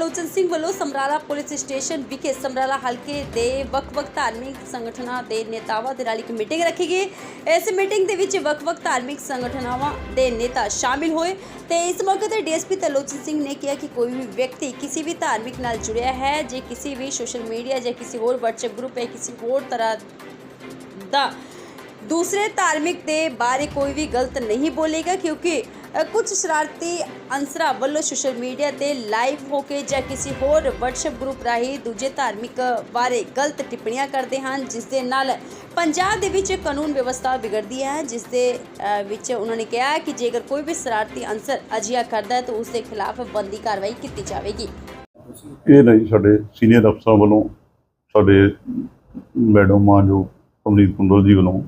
ਲੋਚਨ ਸਿੰਘ ਵੱਲੋਂ Samrala police station ਵਿਖੇ ਸਮਰਾਲਾ ਹਲਕੇ ਦੇ ਵੱਖ-ਵੱਖ ਧਾਰਮਿਕ ਸੰਗਠਨਾਂ ਦੇ ਨੇਤਾਵਾਂ ਦੇ ਨਾਲ ਇੱਕ ਮੀਟਿੰਗ ਰੱਖੀ ਗਈ। ਇਸ ਮੀਟਿੰਗ ਦੇ ਵਿੱਚ ਵੱਖ-ਵੱਖ ਧਾਰਮਿਕ ਸੰਗਠਨਾਵਾਂ ਦੇ ਨੇਤਾ ਸ਼ਾਮਿਲ ਹੋਏ ਤੇ ਇਸ ਮੌਕੇ ਤੇ ਡੀਐਸਪੀ ਤਰਲੋਚਨ ਸਿੰਘ ਨੇ ਕਿਹਾ ਕਿ ਕੋਈ ਵੀ ਵਿਅਕਤੀ ਕਿਸੇ ਵੀ ਧਾਰਮਿਕ ਨਾਲ ਜੁੜਿਆ ਹੈ, ਜੇ ਕਿਸੇ ਵੀ ਸੋਸ਼ਲ ਮੀਡੀਆ ਜਾਂ ਕਿਸੇ ਹੋਰ WhatsApp ਗਰੁੱਪ ਹੈ ਕਿਸੇ ਹੋਰ ਤਰ੍ਹਾਂ ਦਾ ਦੂਸਰੇ ਧਾਰਮਿਕ ਦੇ ਬਾਰੇ ਕੋਈ ਵੀ ਗਲਤ ਨਹੀਂ ਬੋਲੇਗਾ ਕਿਉਂਕਿ ਕੁਝ ਸ਼ਰਾਰਤੀ ਅੰਸਰਾਂ ਵੱਲੋਂ ਸੋਸ਼ਲ ਮੀਡੀਆ ਤੇ ਲਾਈਵ ਹੋ ਕੇ ਜਾਂ ਕਿਸੇ ਹੋਰ WhatsApp ਗਰੁੱਪ ਰਾਹੀਂ ਦੂਜੇ ਧਾਰਮਿਕ ਬਾਰੇ ਗਲਤ ਟਿੱਪਣੀਆਂ ਕਰਦੇ ਹਨ, ਜਿਸ ਦੇ ਨਾਲ ਪੰਜਾਬ ਦੇ ਵਿੱਚ ਕਾਨੂੰਨ ਵਿਵਸਥਾ ਵਿਗੜਦੀ ਹੈ, ਜਿਸ ਦੇ ਵਿੱਚ ਉਹਨਾਂ ਨੇ ਕਿਹਾ ਕਿ ਜੇਕਰ ਕੋਈ ਵੀ ਸ਼ਰਾਰਤੀ ਅੰਸਰ ਅਜਿਹਾ ਕਰਦਾ ਹੈ, ਤਾਂ ਉਸ ਦੇ ਖਿਲਾਫ ਬੰਦੀ ਕਾਰਵਾਈ ਕੀਤੀ ਜਾਵੇਗੀ। ਇਹ ਨਹੀਂ, ਸਾਡੇ ਸੀਨੀਅਰ ਅਫਸਰਾਂ ਵੱਲੋਂ ਸਾਡੇ ਮੈਡਮ ਮਾਂ ਜੋ ਅਮਰੀਤ ਕੁੰਡਲ ਜੀ ਵੱਲੋਂ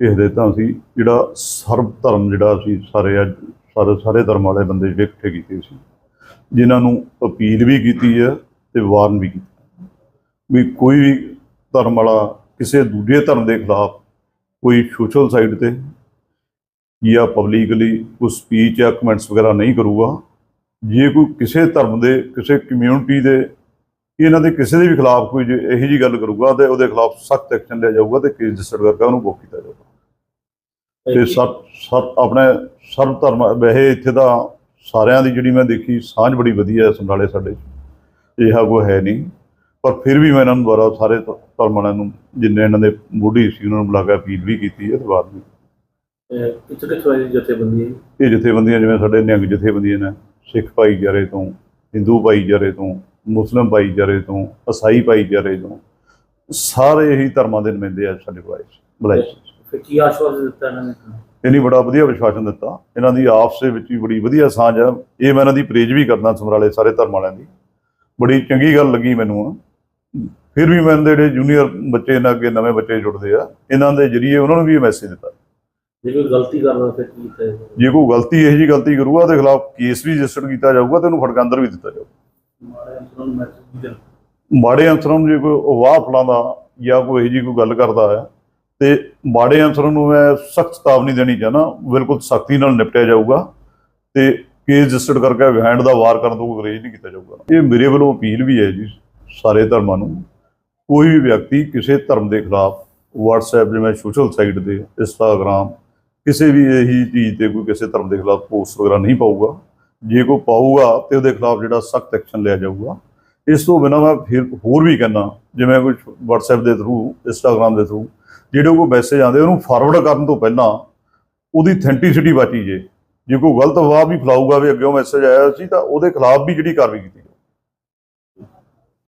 ਇਹ ਹਦਾਇਤਾਂ ਸੀ ਜਿਹੜਾ ਸਰਬ ਧਰਮ ਜਿਹੜਾ ਅਸੀਂ ਸਾਰੇ ਅੱਜ ਸਾਰੇ ਸਾਰੇ ਧਰਮ ਵਾਲੇ ਬੰਦੇ ਜਿਹੜੇ ਇਕੱਠੇ ਕੀਤੇ ਸੀ, ਜਿਨ੍ਹਾਂ ਨੂੰ ਅਪੀਲ ਵੀ ਕੀਤੀ ਹੈ ਤੇ ਵਾਰਨ ਵੀ ਕੀਤਾ ਵੀ ਕੋਈ ਵੀ ਧਰਮ ਵਾਲਾ ਕਿਸੇ ਦੂਜੇ ਧਰਮ ਦੇ ਖਿਲਾਫ ਕੋਈ ਸੋਸ਼ਲ ਸਾਈਟ ਤੇ ਜਾਂ ਪਬਲਿਕਲੀ ਕੋਈ ਸਪੀਚ ਜਾਂ ਕਮੈਂਟਸ ਵਗੈਰਾ ਨਹੀਂ ਕਰੂਗਾ, ਜੇ ਕੋਈ ਕਿਸੇ ਧਰਮ ਦੇ, ਕਿਸੇ ਕਮਿਊਨਿਟੀ ਦੇ ਇਹਨਾਂ ਦੇ ਕਿਸੇ ਦੇ ਵੀ ਖਿਲਾਫ ਕੋਈ ਜੇ ਇਹੋ ਜੀ ਗੱਲ ਕਰੂਗਾ ਤੇ ਉਹਦੇ ਖਿਲਾਫ ਸਖਤ ਐਕਸ਼ਨ ਲਿਆ ਜਾਊਗਾ ਤੇ ਕੇਸ ਰਜਿਸਟਰ ਕਰਕੇ ਉਹਨੂੰ ਬੁੱਕ ਕੀਤਾ ਜਾਊਗਾ। ਤੇ ਸਭ ਸਭ ਆਪਣੇ ਸਰਬ ਧਰਮ ਵੈਸੇ ਇੱਥੇ ਤਾਂ ਸਾਰਿਆਂ ਦੀ ਜਿਹੜੀ ਮੈਂ ਦੇਖੀ ਸਾਂਝ ਬੜੀ ਵਧੀਆ ਹੈ ਸਮਰਾਲੇ ਸਾਡੇ 'ਚ। ਇਹੋ ਕੋਈ ਹੈ ਨਹੀਂ। ਪਰ ਫਿਰ ਵੀ ਮੈਂ ਇਹਨਾਂ ਨੂੰ ਦੁਆਰਾ ਸਾਰੇ ਧਰਮ ਵਾਲਿਆਂ ਨੂੰ ਜਿੰਨੇ ਇਹਨਾਂ ਦੇ ਮੋਢੀ ਸੀ ਉਹਨਾਂ ਨੂੰ ਬੁਲਾ ਕੇ ਅਪੀਲ ਵੀ ਕੀਤੀ ਹੈ ਤੇ ਬਾਅਦ ਵੀ ਕਿੱਥੇ ਕਿੱਥੇ ਇਹ ਜਥੇਬੰਦੀਆਂ ਜਿਵੇਂ ਸਾਡੇ ਨਿਹੰਗ ਜਥੇਬੰਦੀਆਂ ਨੇ ਸਿੱਖ ਭਾਈਚਾਰੇ ਤੋਂ ਹਿੰਦੂ ਭਾਈਚਾਰੇ ਤੋਂ ਮੁਸਲਿਮ ਭਾਈਚਾਰੇ ਤੋਂ ਈਸਾਈ ਭਾਈਚਾਰੇ ਤੋਂ ਸਾਰੇ ਹੀ ਧਰਮਾਂ ਦੇ ਨੁਮਾਇੰਦੇ ਆ ਸਾਡੇ ਕੋਲ ਬੁਲਾਏ ਫਿਰ ਕੀ ਆਸ਼ਵਾਸਨ ਦਿੱਤਾ ਇਹਨਾਂ ਨੇ? ਇਹਨੀ ਬੜਾ ਵਧੀਆ ਵਿਸ਼ਵਾਸਨ ਦਿੱਤਾ। ਇਹਨਾਂ ਦੀ ਆਪਸ ਦੇ ਵਿੱਚ ਵੀ ਬੜੀ ਵਧੀਆ ਸਾਂਝ ਆ। ਇਹ ਮੈਂ ਇਹਨਾਂ ਦੀ ਪ੍ਰੇਜ ਵੀ ਕਰਦਾ ਸਮਰਾਲੇ ਸਾਰੇ ਧਰਮ ਵਾਲਿਆਂ ਦੀ। ਬੜੀ ਚੰਗੀ ਗੱਲ ਲੱਗੀ ਮੈਨੂੰ। ਫਿਰ ਵੀ ਮੈਂ ਜਿਹੜੇ ਜੂਨੀਅਰ ਬੱਚੇ ਇਹਨਾਂ ਅੱਗੇ ਨਵੇਂ ਬੱਚੇ ਜੁੜਦੇ ਆ ਇਹਨਾਂ ਦੇ ਜਰੀਏ ਉਹਨਾਂ ਨੂੰ ਵੀ ਇਹ ਮੈਸੇਜ ਦਿੱਤਾ। ਜੇ ਕੋਈ ਗਲਤੀ ਕਰਦਾ ਫਿਰ ਕੀ ਕੀਤਾ? ਜੇ ਕੋਈ ਗਲਤੀ ਇਹੋ ਜੀ ਗਲਤੀ ਕਰੂਗਾ ਉਹਦੇ ਖਿਲਾਫ ਕੇਸ ਵੀ ਰਜਿਸਟਰ ਕੀਤਾ ਜਾਊਗਾ ਤੇ ਉਹਨੂੰ ਫੜਕ ਅੰਦਰ ਵੀ ਦਿੱਤਾ ਜਾਊਗਾ। ਮਾੜੇ ਅਨਸਰਾਂ ਨੂੰ ਜੇ ਕੋਈ ਵਾਹ ਫਲਾਉਂਦਾ ਜਾਂ ਕੋਈ ਇਹੋ ਜੀ ਕੋਈ ਗੱਲ ਕਰਦਾ ਹੈ, ਤੇ ਮਾੜੇ ਅਨਸਰਾਂ ਨੂੰ ਮੈਂ ਸਖਤ ਚੇਤਾਵਨੀ ਦੇਣੀ ਚਾਹਨਾ ਬਿਲਕੁਲ ਸਖਤੀ ਨਾਲ ਨਿਪਟਿਆ ਜਾਊਗਾ ਤੇ ਕੇਸ ਰਜਿਸਟਰ ਕਰਕੇ ਵਿਹਾਂਡ ਦਾ ਵਾਰ ਕਰਨ ਤੋਂ ਗਰੇਜ ਨਹੀਂ ਕੀਤਾ ਜਾਊਗਾ। ਇਹ ਮੇਰੇ ਵੱਲੋਂ ਅਪੀਲ ਵੀ ਹੈ ਜੀ, ਸਾਰੇ ਧਰਮਾਂ ਨੂੰ। ਕੋਈ ਵੀ ਵਿਅਕਤੀ ਕਿਸੇ ਧਰਮ ਦੇ ਖਿਲਾਫ WhatsApp ਜਿਵੇਂ ਸੋਸ਼ਲ ਸਾਈਟ ਤੇ, Instagram, ਕਿਸੇ ਵੀ ਇਹੀ ਚੀਜ਼ ਤੇ ਕੋਈ ਕਿਸੇ ਧਰਮ ਦੇ ਖਿਲਾਫ ਪੋਸਟ ਵਗੈਰਾ ਨਹੀਂ ਪਾਊਗਾ। ਜੇ ਕੋਈ ਪਾਊਗਾ ਤੇ ਉਹਦੇ ਖਿਲਾਫ ਜਿਹੜਾ ਸਖਤ ਐਕਸ਼ਨ ਲਿਆ ਜਾਊਗਾ। ਇਸ ਤੋਂ ਬਿਨਾਂ ਮੈਂ ਫਿਰ ਹੋਰ ਵੀ ਕਹਿੰਦਾ, ਜਿਵੇਂ ਕੋਈ WhatsApp ਦੇ ਥਰੂ Instagram ਦੇ ਥਰੂ ਜਿਹੜੇ ਕੋਈ ਮੈਸੇਜ ਆਉਂਦੇ, ਉਹਨੂੰ ਫਾਰਵਰਡ ਕਰਨ ਤੋਂ ਪਹਿਲਾਂ ਉਹਦੀ ਥੈਂਟੀਸਿਟੀ ਬਾਚੀ ਜੇ। ਜੇ ਕੋਈ ਗਲਤ ਅਫਵਾਹ ਵੀ ਫਲਾਊਗਾ ਵੀ ਅੱਗੇ ਉਹ ਮੈਸੇਜ ਆਇਆ ਸੀ, ਤਾਂ ਉਹਦੇ ਖਿਲਾਫ ਵੀ ਜਿਹੜੀ ਕਾਰਵਾਈ ਕੀਤੀ।